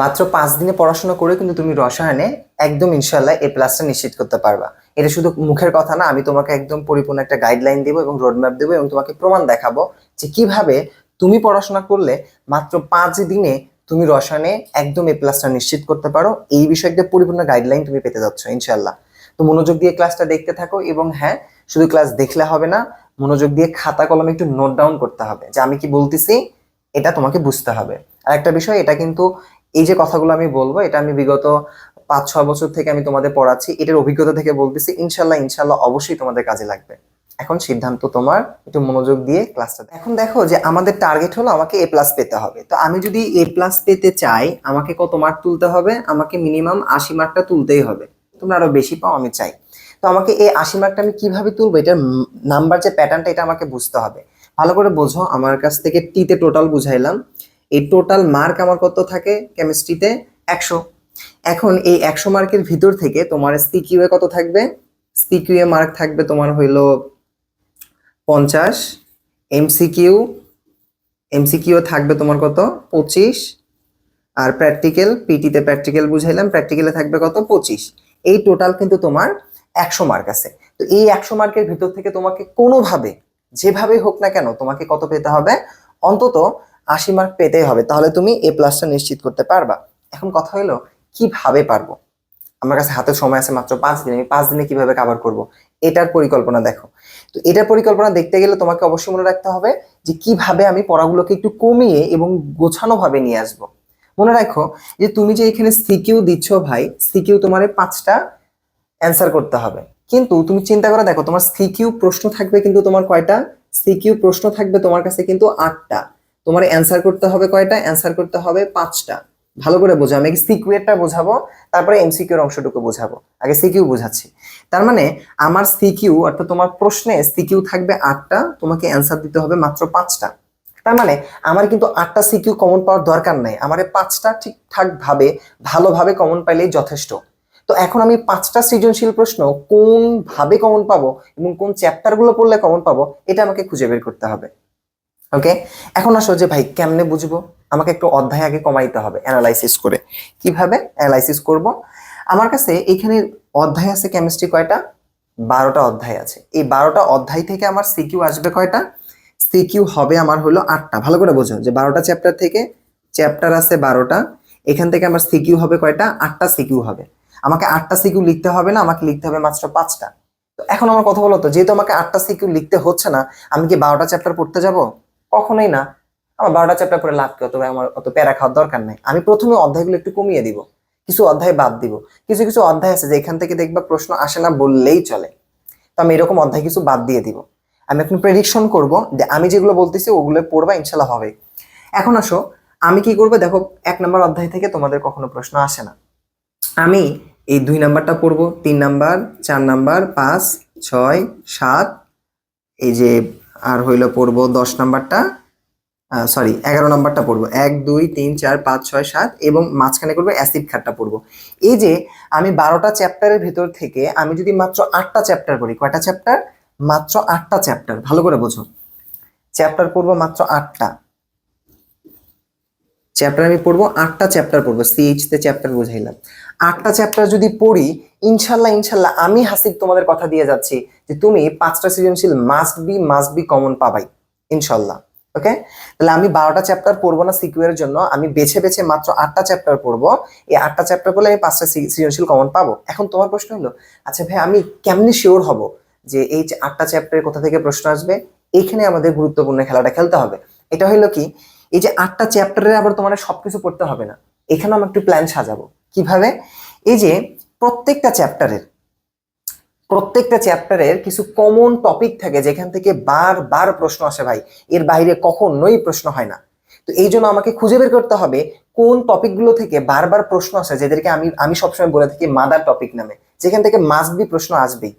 মাত্র পাঁচ দিনে পড়াশোনা করে কিন্তু তুমি রসায়নে একদম ইনশাল্লাহ এ প্লাসটা নিশ্চিত করতে পারবা। এটা শুধু মুখের কথা না, আমি তোমাকে একদম পরিপূর্ণ একটা গাইডলাইন দেবো এবং রোডম্যাপ দেবো এবং তোমাকে প্রমাণ দেখাবো যে কীভাবে তুমি পড়াশোনা করলে মাত্র পাঁচ দিনে তুমি রসায়নে একদম এ প্লাসটা নিশ্চিত করতে পারো। এই বিষয়ে একটা পরিপূর্ণ গাইডলাইন তুমি পেতে যাচ্ছ ইনশাল্লাহ তো মনোযোগ দিয়ে ক্লাসটা দেখতে থাকো এবং হ্যাঁ শুধু ক্লাস দেখলে হবে না, মনোযোগ দিয়ে খাতা কলমে একটু নোট ডাউন করতে হবে যে আমি কি বলতেছি, এটা তোমাকে বুঝতে হবে। আর একটা বিষয়, এটা কিন্তু এই যে কথাগুলো আমি বলব, এটা আমি বিগত পাঁচ, ছয় বছর থেকে আমি তোমাদের পড়াচ্ছি, এটার অভিজ্ঞতা থেকে বলতেছি, ইনশাল্লাহ ইনশাল্লাহ অবশ্যই তোমাদের কাজে লাগবে। এখন সিদ্ধান্ত তোমার, একটু মনোযোগ দিয়ে ক্লাসটা এখন দেখো যে আমাদের টার্গেট হলো আমাকে এ প্লাস পেতে হবে। তো আমি যদি এ প্লাস পেতে চাই, আমাকে কত মার্ক তুলতে হবে? আমাকে মিনিমাম আশি মার্কটা তুলতেই হবে। তোমরা আরও বেশি পাও, আমি চাই। তো আমাকে এই আশি মার্কটা আমি কীভাবে তুলবো? এটার নাম্বার যে প্যাটার্নটা এটা আমাকে বুঝতে হবে। ভালো করে বোঝো, আমার কাছ থেকে টিতে টোটাল বুঝাইলাম। এই টোটাল মার্ক আমার কত থাকে কেমিস্ট্রিতে একশো। এখন এই একশো মার্কের ভিতর থেকে তোমার সিকিউ কত থাকবে? সিকিউ মার্ক থাকবে তোমার হইল পঞ্চাশ। এমসিকিউ এমসিকিউ থাকবে তোমার কত? পঁচিশ। আর প্র্যাকটিক্যাল পিটিতে প্র্যাকটিক্যাল বুঝাইলাম প্র্যাকটিক্যালে থাকবে কত? পঁচিশ। এই টোটাল কিন্তু তোমার একশো মার্ক আছে। তো এই একশো মার্কের ভিতর থেকে তোমাকে কোনোভাবে, যেভাবে হোক না কেন তোমাকে কত পেতে হবে? অন্তত আশি মার্ক পেতেই হবে, তাহলে তুমি এ প্লাসটা নিশ্চিত করতে পারবা। এখন কথা হলো, কীভাবে পারব? আমার কাছে হাতে সময় আছে মাত্র পাঁচ দিন, আমি পাঁচ দিনে কীভাবে কাভার করব? এটার পরিকল্পনা দেখো। তো এটার পরিকল্পনা দেখতে গেলে তোমাকে অবশ্যই মনে রাখতে হবে যে কীভাবে আমি পড়াগুলোকে একটু কমিয়ে এবং গোছানো ভাবে নিয়ে আসব। মনে রাখো যে তুমি যে এখানে সিকিউ দিচ্ছ ভাই সিকিউ তোমার পাঁচটা অ্যান্সার করতে হবে। কিন্তু তুমি চিন্তা করে দেখো, তোমার সিকিউ প্রশ্ন থাকবে কিন্তু তোমার কয়টা? সিকিউ প্রশ্ন থাকবে তোমার কাছে কিন্তু আটটা। তোমার অ্যান্সার করতে হবে কয়টা? অ্যান্সার করতে হবে পাঁচটা। ভালো করে বোঝো। আমি সিকিউরটা বোঝাবো, তারপরে এমসিকিউর অংশটুকু বোঝাবো। আগে সিকিউ বোঝাচ্ছি। তার মানে আমার সিকিউ অর্থাৎ তোমার প্রশ্নে সিকিউ থাকবে আটটা, তোমাকে অ্যান্সার দিতে হবে মাত্র পাঁচটা। তার মানে আমার কিন্তু আটটা সিকিউ কমন পাওয়ার দরকার নাই। আমার পাঁচটা ঠিকঠাক ভাবে ভালোভাবে কমন পাইলেই যথেষ্ট। তো এখন আমি পাঁচটা সৃজনশীল প্রশ্ন কোন ভাবে কমন পাবো এবং কোন চ্যাপ্টারগুলো পড়লে কমন পাবো, এটা আমাকে খুঁজে বের করতে হবে। ওকে এখন আসো যে, ভাই, কেমনে বুঝব? আমাকে একটু অধ্যায় আগে কমাইতে হবে অ্যানালাইসিস করে। কীভাবে অ্যানালাইসিস করব? আমার কাছে এখানে অধ্যায় আছে কেমিস্ট্রি কয়টা? বারোটা অধ্যায় আছে। এই বারোটা অধ্যায় থেকে আমার সিকিউ আসবে কয়টা? সিকিউ হবে আমার হলো আটটা। ভালো করে বোঝো যে, বারোটা চ্যাপ্টার থেকে চ্যাপ্টার আছে বারোটা। এখান থেকে আমার সিকিউ হবে কয়টা? আটটা সিকিউ হবে। আমাকে আটটা সিকিউ লিখতে হবে না? আমাকে লিখতে হবে মাত্র পাঁচটা। তো এখন আমার কথা বলো তো, যেহেতু আমাকে আটটা সিকিউ লিখতে হচ্ছে না, আমি কি বারোটা চ্যাপ্টার পড়তে যাব? কখনোই না। আমার বারোটা চ্যাপ্টার পড়ে লাভ কি? অত আমার অত প্যারা খাওয়ার দরকার নাই। আমি প্রথমে অধ্যায়গুলো একটু কমিয়ে দিব। কিছু অধ্যায় বাদ দিব। কিছু কিছু অধ্যায় আছে যে এখান থেকে দেখবা প্রশ্ন আসে না বললেই চলে। তো আমি এরকম অধ্যায় কিছু বাদ দিয়ে দিব। আমি এখন প্রেডিকশন করব যে আমি যেগুলো বলতেছি ওগুলো পড়বা, ইনশাল্লাহ হবে। এখন আসো, আমি কি করব? দেখো, এক নম্বর অধ্যায় থেকে তোমাদের কখনো প্রশ্ন আসে না। আমি এই দুই নাম্বারটা পড়ব, তিন নাম্বার, চার নাম্বার, পাঁচ, ছয়, সাত, এই যে আর হইল পড়ব দশ নাম্বারটা সরি এগারো নাম্বারটা পড়ব। এক, দুই, তিন, চার, পাঁচ, ছয়, সাত এবং মাঝখানে করব অ্যাসিড খাটটা পড়ব। এই যে আমি বারোটা চ্যাপ্টারের ভিতর থেকে আমি যদি মাত্র আটটা চ্যাপ্টার করি, কয়টা চ্যাপ্টার মাত্র আটটা চ্যাপ্টার ভালো করে বোঝো। চ্যাপ্টার পড়ব মাত্র আটটা। চ্যাপ্টার আমি পড়ব, আটটা চ্যাপ্টার পড়ব। সিএইচ তে চ্যাপ্টার বুঝাইলাম। আটটা চ্যাপ্টার যদি পড়ি, ইনশাল্লাহ ইনশাল্লাহ আমি হাসিব তোমাদের কথা দিয়ে যাচ্ছি যে তুমি পাঁচটা সৃজনশীল must be must be common পাবাই, ইনশাল্লাহ, ওকে? তাহলে আমি বারোটা চ্যাপ্টার পড়ব না সিকিউরের জন্য, আমি বেছে বেছে মাত্র আটটা চ্যাপ্টার পড়ব, এই আটটা চ্যাপ্টার পড়লে আমি পাঁচটা সৃজনশীল কমন পাবো। এখন তোমার প্রশ্ন হলো আচ্ছা ভাই, আমি কেমনি শিওর হব যে এই যে আটটা চ্যাপ্টারের কোথা থেকে প্রশ্ন আসবে? এখানে আমাদের গুরুত্বপূর্ণ খেলাটা খেলতে হবে। এটা হলো কি, এই যে আটটা চ্যাপ্টারে আবার তোমার সবকিছু পড়তে হবে না এখানে আমি একটু প্ল্যান সাজাবো। কীভাবে? এই যে প্রত্যেকটা চ্যাপ্টারের প্রত্যেকটা চ্যাপ্টারের কিছু কমন টপিক থাকে যেখান থেকে বারবার প্রশ্ন আসে ভাই। এর বাইরে কখনোই প্রশ্ন হয় না। তো এই জন্য আমাকে খুঁজে বের করতে হবে কোন টপিকগুলো থেকে বারবার প্রশ্ন আসে, যেদেরকে আমি আমি সবসময় বলে থাকি মাদার টপিক নামে, যেখান থেকে মাস্ট বি প্রশ্ন আসবেই।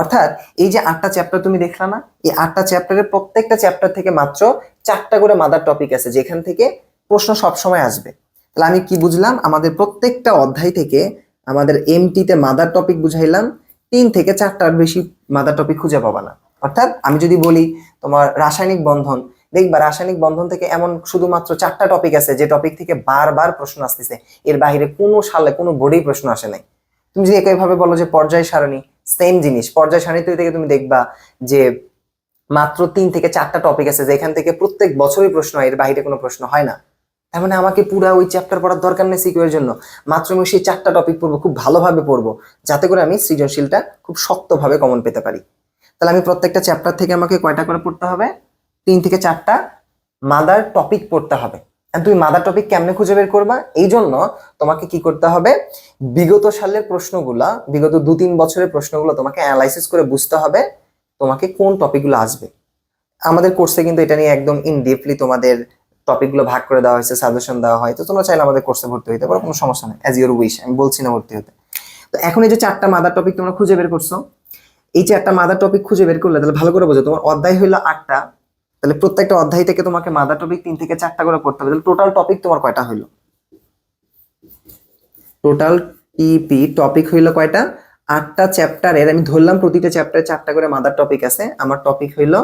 অর্থাৎ এই যে আটটা চ্যাপ্টার তুমি দেখলা না, এই আটটা চ্যাপ্টারের প্রত্যেকটা চ্যাপ্টার থেকে মাত্র চারটা করে মাদার টপিক আছে যেখান থেকে প্রশ্ন সবসময় আসবে। তাহলে আমি কি বুঝলাম? আমাদের প্রত্যেকটা অধ্যায় থেকে আমাদের এমটিতে মাদার টপিক বুঝাইলাম, তিন থেকে চারটার বেশি মাদার টপিক খুঁজে পাবা না। অর্থাৎ আমি যদি বলি তোমার রাসায়নিক বন্ধন, দেখবা রাসায়নিক বন্ধন থেকে এমন শুধুমাত্র চারটা টপিক আছে যে টপিক থেকে বারবার প্রশ্ন আসতেছে। এর বাইরে কোনো সালে কোনো বোর্ডেই প্রশ্ন আসে নাই। তুমি যদি একইভাবে বলো যে পর্যায় সারণী সেম জিনিস। পর্যায় সারণী থেকে তুমি দেখবা যে মাত্র তিন থেকে চারটা টপিক আছে, যেখান থেকে প্রত্যেক বছরই প্রশ্ন হয়, এর বাইরে কোনো প্রশ্ন হয় না। তার মানে আমাকে পুরো ওই চ্যাপ্টার পড়ার দরকার নেই সিকিউর জন্য। মাত্র আমি সেই চারটা টপিক পড়ব, খুব ভালোভাবে পড়ব, যাতে করে আমি সৃজনশীলটা খুব শক্তভাবে কমন পেতে পারি। তাহলে আমি প্রত্যেকটা চ্যাপ্টার থেকে আমাকে কয়টা করে পড়তে হবে? তিন থেকে চারটা মাদার টপিক পড়তে হবে। তুমি মাদার টপিক কেমনে খুঁজে বের করবা? এই জন্য তোমাকে কি করতে হবে? বিগত সালের প্রশ্নগুলা, বিগত দু তিন বছরের প্রশ্নগুলো তোমাকে অ্যানালাইসিস করে বুঝতে হবে, তোমাকে কোন টপিকগুলো আসবে। আমাদের কোর্সে কিন্তু এটা নিয়ে একদম ইন ডিপলি তোমাদের টপিকগুলো ভাগ করে দেওয়া হয়েছে সাজেশন দেওয়া হয়, তো তোমরা চাইলে আমাদের কোর্সে ভর্তি হতে পারো, কোনো সমস্যা নেই অ্যাজ ইউর উইশ আমি বলছি না ভর্তি হতে তো এখন এই যে চারটা মাদার টপিক তোমরা খুঁজে বের করছ, এই চারটা মাদার টপিক খুঁজে বের করলে তাহলে ভালো করে বোঝো, তোমার অধ্যায় হইল আটটা, তাহলে প্রত্যেকটা অধ্যায় থেকে তোমাকে মাদার টপিক তিন থেকে চারটা করে পড়তে হবে, তাহলে টোটাল টপিক তোমার কয়টা হইল? টোটাল টিপি টপিক হইল কয়টা? আটটা চ্যাপ্টারের আমি ধরলাম প্রতিটা চ্যাপ্টারে চারটা করে মাদার টপিক আছে, আমার টপিক হইল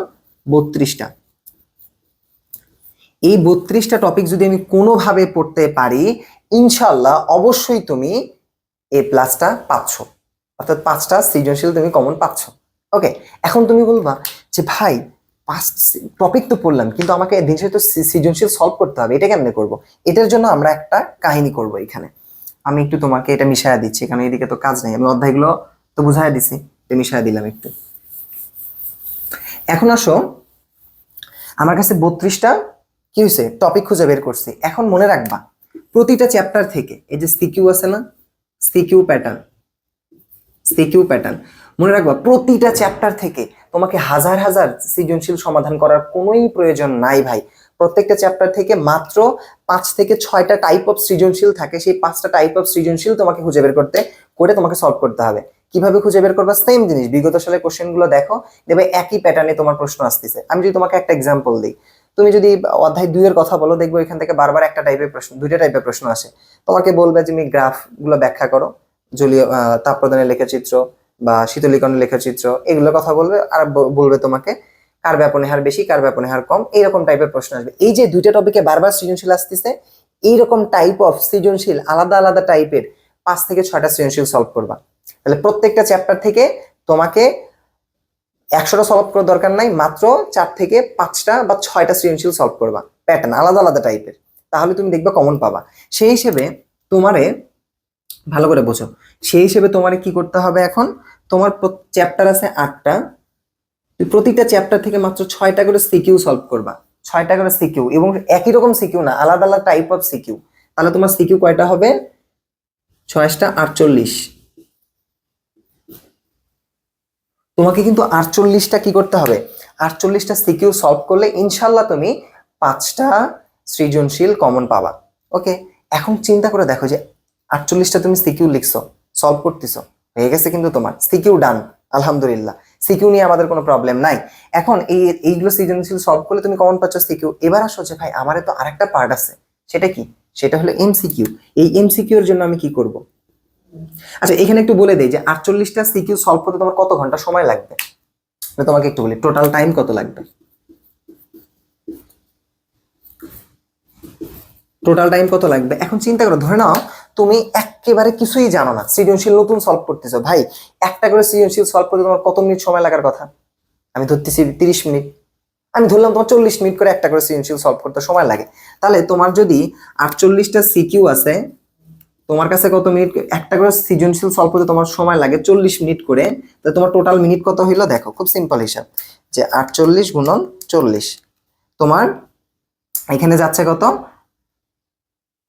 বত্রিশটা। এই বত্রিশটা টপিক যদি আমি কোনোভাবে পড়তে পারি ইনশাল্লাহ অবশ্যই তুমি এ প্লাসটা পাচ্ছ। অর্থাৎ পাঁচটা সৃজনশীল তুমি কমন পাচ্ছ। ওকে এখন তুমি বলবা যে ভাই, পাঁচ টপিক তো পড়লাম, কিন্তু আমাকে দিন শেষে তো সৃজনশীল সলভ করতে হবে, এটা কেমনে করব? এটার জন্য আমরা একটা কাহিনী করব এখানে। আমি একটু তোমাকে এটা মিশায়া দিচ্ছি এখানে এদিকে তো কাজ নেই। আমি অধ্যায়গুলো তো বুঝাই দিছি, এটা মিশায়া দিলাম একটু। এখন আসো, আমার কাছে বত্রিশটা কি হয়েছে টপিক খুঁজে বের করছি। এখন মনে রাখবা, প্রতিটা চ্যাপ্টার থেকে, এই যে সিকিউ আছে না? সিকিউ প্যাটার্ন সিকিউ প্যাটার্ন মনে রাখবা, প্রতিটা চ্যাপ্টার থেকে তোমাকে হাজার হাজার সৃজনশীল সমাধান করার কোনোই প্রয়োজন নাই ভাই। প্রত্যেকটা চ্যাপ্টার থেকে মাত্র পাঁচ থেকে ছয়টা টাইপ অফ সৃজনশীল থাকে। সেই পাঁচটা টাইপ অফ সৃজনশীল তোমাকে খুঁজে বের করতে, করে তোমাকে সলভ করতে হবে। কীভাবে খুঁজে বের করবা? সেম জিনিস, বিগত সালের কোশ্চেনগুলো দেখো দেখবে একই প্যাটার্নে তোমার প্রশ্ন আসতেছে। আমি যদি তোমাকে একটা এক্সাম্পল দিই তুমি যদি অধ্যায় দুইয়ের কথা বলো, দেখব এখান থেকে বারবার একটা টাইপের প্রশ্ন, দুইটা টাইপের প্রশ্ন আসে। তোমাকে বলবে তুমি গ্রাফগুলো ব্যাখ্যা করো, জলীয় তাপ প্রদানের লেখচিত্র বা শীতলীকরণের লেখচিত্র এগুলো কথা বলবে আর বলবে তোমাকে কার ব্যাপনে হার বেশি, কার ব্যাপনে হার কম, এইরকম টাইপের প্রশ্ন আসবে। এই যে দুইটা টপিকে বারবার সৃজনশীল আসতেছে, এইরকম টাইপ অফ সৃজনশীল, আলাদা আলাদা টাইপের পাঁচ থেকে ছয়টা সৃজনশীল সলভ করবা। তাহলে প্রত্যেকটা চ্যাপ্টার থেকে তোমাকে একশোটা সলভ করার দরকার নাই, মাত্র চার থেকে পাঁচটা বা ছয়টা সৃজনশীল সলভ করবা। প্যাটার্ন আলাদা আলাদা টাইপের তাহলে তুমি দেখবা কমন পাবা। সেই হিসেবে তোমারে, ভালো করে বোঝো। সেই হিসেবে তোমারে কি করতে হবে এখন? তোমার চ্যাপ্টার আছে আটটা। প্রতিটা চ্যাপ্টার থেকে মাত্র ছয়টা করে সিকিউ সলভ করবা। ছয়টা করে সিকিউ এবং একই রকম সিকিউ না, আলাদা আলাদা টাইপ অফ সিকিউ তাহলে তোমার সিকিউ কয়টা হবে? ছয়টা আটচল্লিশ। তোমাকে কিন্তু আটচল্লিশটা কি করতে হবে? আটচল্লিশটা সিকিউ সলভ করলে ইনশাল্লাহ তুমি পাঁচটা সৃজনশীল কমন পাবা। ওকে? এখন চিন্তা করে দেখো যে আটচল্লিশটা তুমি সিকিউ লিখছো, সলভ করতেছো, হয়ে গেছে কিন্তু তোমার। সিকিউ ডান, আলহামদুলিল্লাহ। সিকিউ নিয়ে আমাদের কোনো প্রবলেম নাই। এখন এই, এইগুলো সৃজনশীল সলভ করলে তুমি কমন পাচ্ছ সিকিউ এবার আসো যে ভাই, আমারে তো আরেকটা পার্ট আছে। সেটা কি? সেটা হলো এমসিকিউ এই এমসিকিউ এর জন্য আমি কি করব? আচ্ছা এখানে একটু বলে দেই যে আটচল্লিশটা সিকিউ সলভ করতে তোমার কত ঘণ্টা সময় লাগবে? আমি তোমাকে একটু বলি টোটাল টাইম কত লাগবে? টোটাল টাইম কত লাগবে? এখন চিন্তা করো, ধরে নাও তুমি একেবারে কিছুই জানো না, সৃজনশীল নতুন সলভ করতেছো। ভাই, একটা করে সৃজনশীল সলভ করতে তোমার কত মিনিট সময় লাগার কথা? আমি ধরতেছি তিরিশ মিনিট। আমি ধরলাম তোমার চল্লিশ মিনিট করে একটা করে সৃজনশীল সলভ করতে সময় লাগে। তাহলে তোমার যদি আটচল্লিশটা সিকিউ আছে তোমার কাছে কত মিনিট? একটা করে সৃজনশীল সলভ করতে তোমার সময় লাগে, চল্লিশ মিনিট করে তাহলে তোমার টোটাল মিনিট কত হইল? দেখো, খুব সিম্পল হিসাব। যে আটচল্লিশ গুণন চল্লিশ। তোমার এখানে যাচ্ছে কত?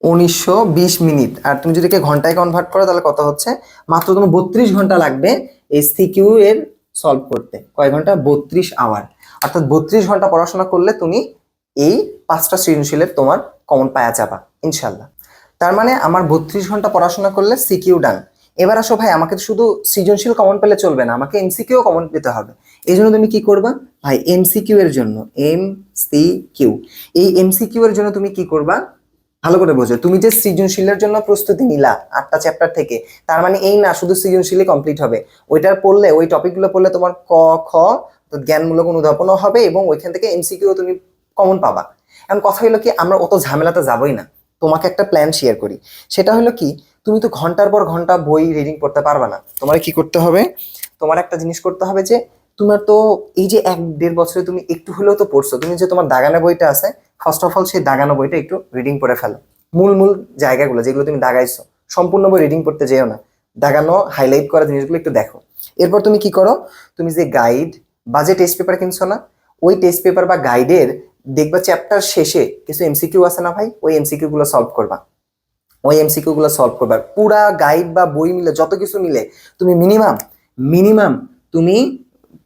উনিশশো বিশ মিনিট। আর তুমি যদি ঘন্টায় কনভার্ট করো, তাহলে কত হচ্ছে? মাত্র তোমার বত্রিশ ঘণ্টা লাগবে এই সিকিউ এর সলভ করতে। কয় ঘণ্টা? বত্রিশ আওয়ার অর্থাৎ বত্রিশ ঘণ্টা পড়াশোনা করলে তুমি এই পাঁচটা সৃজনশীলের তোমার কমন পায়া যাবা, ইনশাল্লাহ। তার মানে আমার বত্রিশ ঘণ্টা পড়াশোনা করলে সিকিউ ডান এবার আসো ভাই, আমাকে শুধু সৃজনশীল কমন পেলে চলবে না, আমাকে এমসিকিউ কমন পেতে হবে। এই জন্য তুমি কি করবা? ভাই এমসিকিউ এর জন্য এম সি কিউ এই এমসিকিউ এর জন্য তুমি কি করবা? ভালো করে বোঝো, তুমি যে সৃজনশীলের জন্য প্রস্তুতি নিলা আটটা চ্যাপ্টার থেকে, তার মানে এই না, শুধু সৃজনশীলই কমপ্লিট হবে। ওইটার পড়লে, ওই টপিকগুলো পড়লে তোমার ক, খ জ্ঞানমূলক অনুধাবনও হবে এবং ওইখান থেকে এমসিকিউ তুমি কমন পাবা। এখন কথা হলো কি, আমরা অত ঝামেলাতে যাবোই না। তোমাকে একটা প্ল্যান শেয়ার করি। সেটা হলো কি, তুমি তো ঘণ্টার পর ঘণ্টা বই রিডিং করতে পারবে না। তোমার কি করতে হবে? তোমার একটা জিনিস করতে হবে যে, তোমার তো এই যে এক দেড় বছরে তুমি একটু হলেও তো পড়ছো, তুমি যে তোমার দাগানো বইটা আছে ফার্স্ট অফ অল সেই দাগানো বইটা একটু রিডিং করে ফেলো। মূল মূল জায়গাগুলো যেগুলো তুমি দাগাইছো, সম্পূর্ণ বই রিডিং করতে যেও না। দাগানো হাইলাইট করা জিনিসগুলো একটু দেখো। এরপর তুমি কি করো? তুমি যে গাইড বা যে টেস্ট পেপার কিনছো না, ওই টেস্ট পেপার বা গাইডের দেখবা চ্যাপ্টার শেষে কিছু এমসিকিউ আছে না ভাই? ওই এমসিকিউ গুলো সলভ করবা। ওই এমসিকিউ গুলো সলভ করবা। পুরা গাইড বা বই মিলে, যত কিছু মিলে, তুমি মিনিমাম মিনিমাম তুমি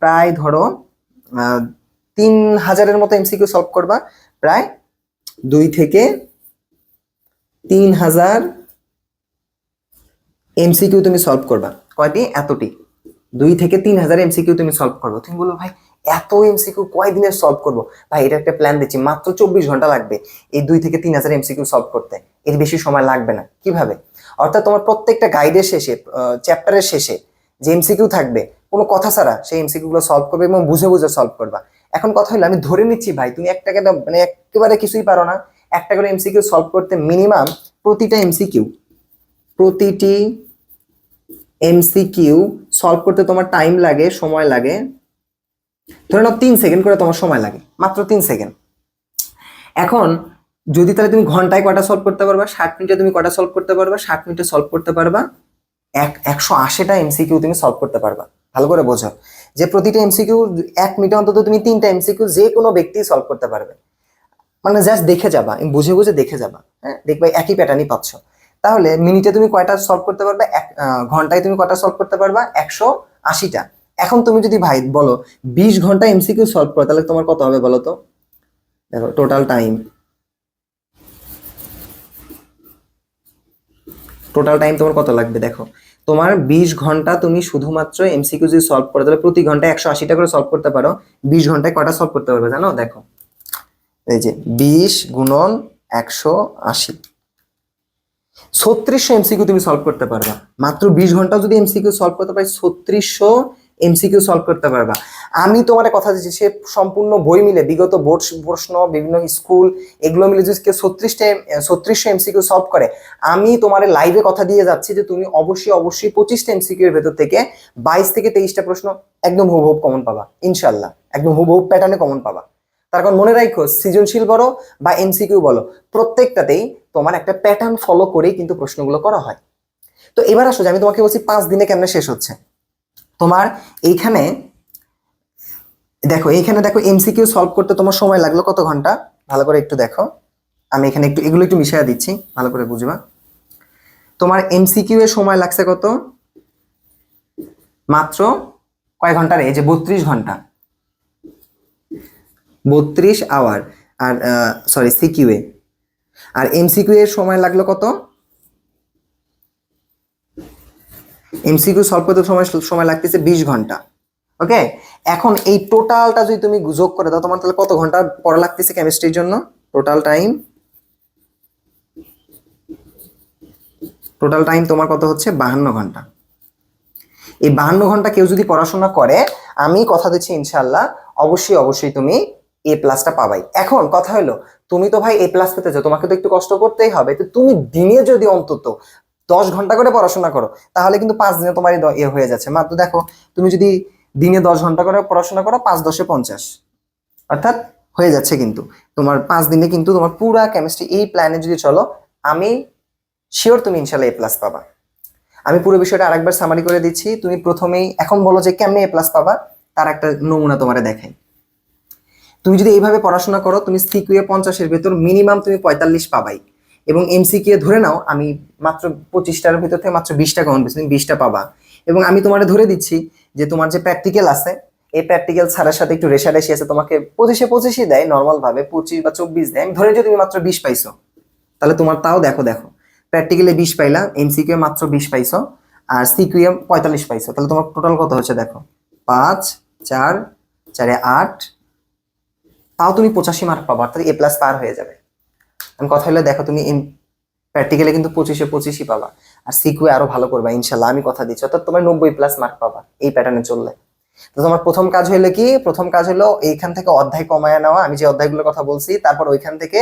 প্রায় ধরো তিন হাজারের মতো এমসিকিউ সলভ করবা। প্রায় দুই থেকে তিন হাজার এমসিকিউ তুমি সলভ করবা। কয়টি? এতটি। দুই থেকে তিন হাজার এমসিকিউ তুমি সলভ করব। তুমি বলব ভাই এত এমসিকিউ কয় দিনের সলভ করব? ভাই, এটা একটা প্ল্যান দিচ্ছি, মাত্র চব্বিশ ঘণ্টা লাগবে এই দুই থেকে তিন হাজার এমসিকিউ সলভ করতে। এর বেশি সময় লাগবে না। কীভাবে? অর্থাৎ তোমার প্রত্যেকটা গাইডের শেষে চ্যাপ্টারের শেষে যে এমসিকিউ থাকবে, কোনো কথা ছাড়া সেই এমসিকিউ গুলো সলভ করবে এবং বুঝে বুঝে সলভ করবা। এখন কথা হলো, আমি ধরে নিচ্ছি ভাই, তুমি একটাকে মানে একেবারে কিছুই পারো না। একটা করে এমসিকিউ সলভ করতে মিনিমাম প্রতিটা এমসিকিউ প্রতিটি এমসিকিউ সলভ করতে তোমার টাইম লাগে, সময় লাগে ধরে নাও তিন সেকেন্ড করে তোমার সময় লাগে, মাত্র তিন সেকেন্ড এখন যদি তাহলে তুমি ঘন্টায় কটা সলভ করতে পারবা? ষাট মিনিটে তুমি কটা সলভ করতে পারবা? ষাট মিনিটে সলভ করতে পারবা, এক একশো আশিটা এমসিকিউ তুমি সলভ করতে পারবা। ভালো করে বোঝো। যে প্রতিটা এমসিকিউ এক মিনিটে অন্তত তুমি তিনটা এমসিকিউ যে কোনো ব্যক্তি সলভ করতে পারবে। মানে জাস্ট দেখে যাবা, বুঝে বুঝে দেখে যাবা। হ্যাঁ দেখবা একই প্যাটার্নই পাচ্ছ। তাহলে মিনিটে তুমি কয়টা সলভ করতে পারবে? এক ঘন্টায় তুমি কয়টা সলভ করতে পারবা? একশো আশিটা। এখন তুমি যদি ভাই বলো, বিশ ঘণ্টা এমসিকিউ সলভ করো, তাহলে তোমার কত হবে বলো তো? দেখো টোটাল টাইম টোটাল টাইম তোমার কত লাগবে দেখো? তোমার বিশ ঘণ্টা তুমি শুধুমাত্র এমসিকিউ যদি সলভ করো, তাহলে প্রতি ঘন্টায় একশো আশিটা করে সলভ করতে পারো। বিশ ঘন্টায় কটা সলভ করতে পারবে জানো? দেখো। এই যে, বিশ গুণন একশো আশি। ছত্রিশশো এমসিকিউ তুমি সলভ করতে পারবা। মাত্র বিশ ঘণ্টা যদি এমসিকিউ সলভ করতে পারি, ছত্রিশশো এমসিকিউ সলভ করতে পারবা। আমি তোমার কথা দিচ্ছি, সে সম্পূর্ণ বই মিলে, বিগত বোর্ড প্রশ্ন, বিভিন্ন স্কুল, এগুলো মিলে যদি কেউ ছত্রিশটা ছত্রিশশো এমসিকিউ সলভ করে, আমি তোমার লাইভে কথা দিয়ে যাচ্ছি যে তুমি অবশ্যই অবশ্যই পঁচিশটা এমসিকিউ এর ভেতর থেকে বাইশ থেকে তেইশটা প্রশ্ন একদম হুবহুব কমন পাবা ইনশাল্লাহ একদম হুবহুব প্যাটার্নে কমন পাবা। তার কারণ মনে রাখো সৃজনশীল বলো বা এমসিকিউ বলো, প্রত্যেকটাতেই তোমার একটা প্যাটার্ন ফলো করেই কিন্তু প্রশ্নগুলো করা হয়। তো এবার আসো যে আমি তোমাকে বলছি পাঁচ দিনে কেমনে শেষ হচ্ছে। তোমার এইখানে, দেখো এইখানে দেখো এমসিকিউ সলভ করতে তোমার সময় লাগল কত ঘণ্টা? ভালো করে একটু দেখো। আমি এখানে একটু, এগুলো একটু মিশিয়ে দিচ্ছি, ভালো করে বুঝবা। তোমার এমসিকিউ এর সময় লাগছে কত? মাত্র কয় ঘণ্টার এই যে বত্রিশ ঘণ্টা। বত্রিশ আওয়ার আর সরি সিকিউ এ আর এমসিকিউ এর সময় লাগল কত? এমসিকিউ সলভ করতে সময় সময় লাগতেছে বিশ ঘণ্টা ওকে এখন এই টোটালটা যদি তুমি যোগ করে দাও, তোমার তাহলে কত ঘণ্টা পড়া লাগতেছে কেমিস্ট্রির জন্য? টোটাল টাইম টোটাল টাইম তোমার কত হচ্ছে? বাহান্ন ঘণ্টা। এই বাহান্ন ঘণ্টা কেউ যদি পড়াশোনা করে, আমি কথা দিচ্ছি ইনশাল্লাহ অবশ্যই অবশ্যই তুমি এ প্লাসটা পাবাই। এখন কথা হলো, তুমি তো ভাই এ প্লাস পেতে চাও তোমাকে তো একটু কষ্ট করতেই হবে। তো তুমি দিনে যদি অন্তত দশ ঘণ্টা করে পড়াশোনা করো, তাহলে কিন্তু পাঁচ দিনে তোমার এ হয়ে যাচ্ছে। মাত্র দেখো, তুমি যদি দিনে দশ ঘণ্টা করে পড়াশোনা করো, পাঁচ, দশে পঞ্চাশ। অর্থাৎ হয়ে যাচ্ছে কিন্তু। তোমার পাঁচ দিনে কিন্তু তোমার পুরা কেমিস্ট্রি এই প্ল্যানে যদি চলো, আমি শিওর তুমি ইনশাল্লাহ এ প্লাস পাবা। আমি পুরো বিষয়টা আরেকবার সামারি করে দিচ্ছি। তুমি প্রথমেই এখন বলো যে কেমনে এ প্লাস পাবা, তার একটা নমুনা তোমারে দেখাই। তুমি যদি এইভাবে পড়াশোনা করো, তুমি সিকিউএ পঞ্চাশের ভেতর মিনিমাম তুমি পঁয়তাল্লিশ পাবাই। এবং এমসিকিউ ধরে নাও, আমি মাত্র পঁচিশটার ভিতর থেকে মাত্র বিশটা কমন পেয়েছি বিশটা পাবা। এবং আমি তোমারে ধরে দিচ্ছি যে তোমার যে প্র্যাকটিক্যাল আছে, এই প্র্যাকটিক্যাল ছাড়ার সাথে একটু রেশারেশি আছে, তোমাকে পঁচিশে পঁচিশই দেয় নর্মাল ভাবে পঁচিশ বা চব্বিশ দেয়। আমি ধরে যদি তুমি মাত্র বিশ পাইছো, তাহলে তোমার তাও দেখো দেখো। প্র্যাকটিক্যালে বিশ পাইলা এমসিকিউ মাত্র বিশ পাইছো, আর সিকিউ পঁয়তাল্লিশ পাইছো। তাহলে তোমার টোটাল কত হচ্ছে দেখো? পাঁচ, চার, চারে আট, তাও তুমি পঁচাশি মার্ক পাবা, অর্থাৎ এ প্লাস পার হয়ে যাবে। আমি কথা হলে, দেখো তুমি প্র্যাকটিক্যালে কিন্তু পঁচিশে পঁচিশই পাবা। আর সিকুয়ে আরও ভালো করবা, ইনশাল্লাহ, আমি কথা দিচ্ছি। অর্থাৎ তোমার নব্বই প্লাস মার্ক পাবা, এই প্যাটার্নে চললে। তো তোমার প্রথম কাজ হলো কি? প্রথম কাজ হলো এইখান থেকে অধ্যায় কমায় নেওয়া। আমি যে অধ্যায়গুলোর কথা বলছি, তারপর ওইখান থেকে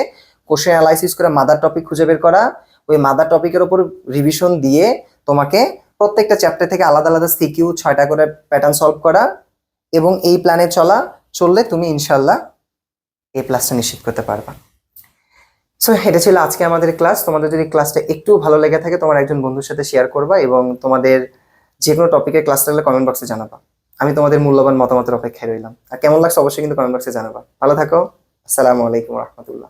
কোশ্চেন অ্যানালাইসিস করে মাদার টপিক খুঁজে বের করা। ওই মাদার টপিকের ওপর রিভিশন দিয়ে তোমাকে প্রত্যেকটা চ্যাপ্টার থেকে আলাদা আলাদা সিকিউ ছয়টা করে প্যাটার্ন সলভ করা এবং এই প্ল্যানে চলা, চললে তুমি ইনশাল্লাহ এই প্লাসটা নিশ্চিত করতে পারবা। সো এটা ছিল আজকে আমাদের ক্লাস তোমাদের যদি ক্লাসটা একটু ভালো লেগে থাকে, তোমার একজন বন্ধুর সাথে শেয়ার করবা এবং তোমাদের যে কোনো টপিকের ক্লাসটা হলে কমেন্ট বক্সে জানাবা। আমি তোমাদের মূল্যবান মতামতের অপেক্ষায় রইলাম। আর কেমন লাগছে অবশ্যই কিন্তু কমেন্ট বক্সে জানাবা। ভালো থাকো। আসসালামু আলাইকুম রহমতুল্লাহ।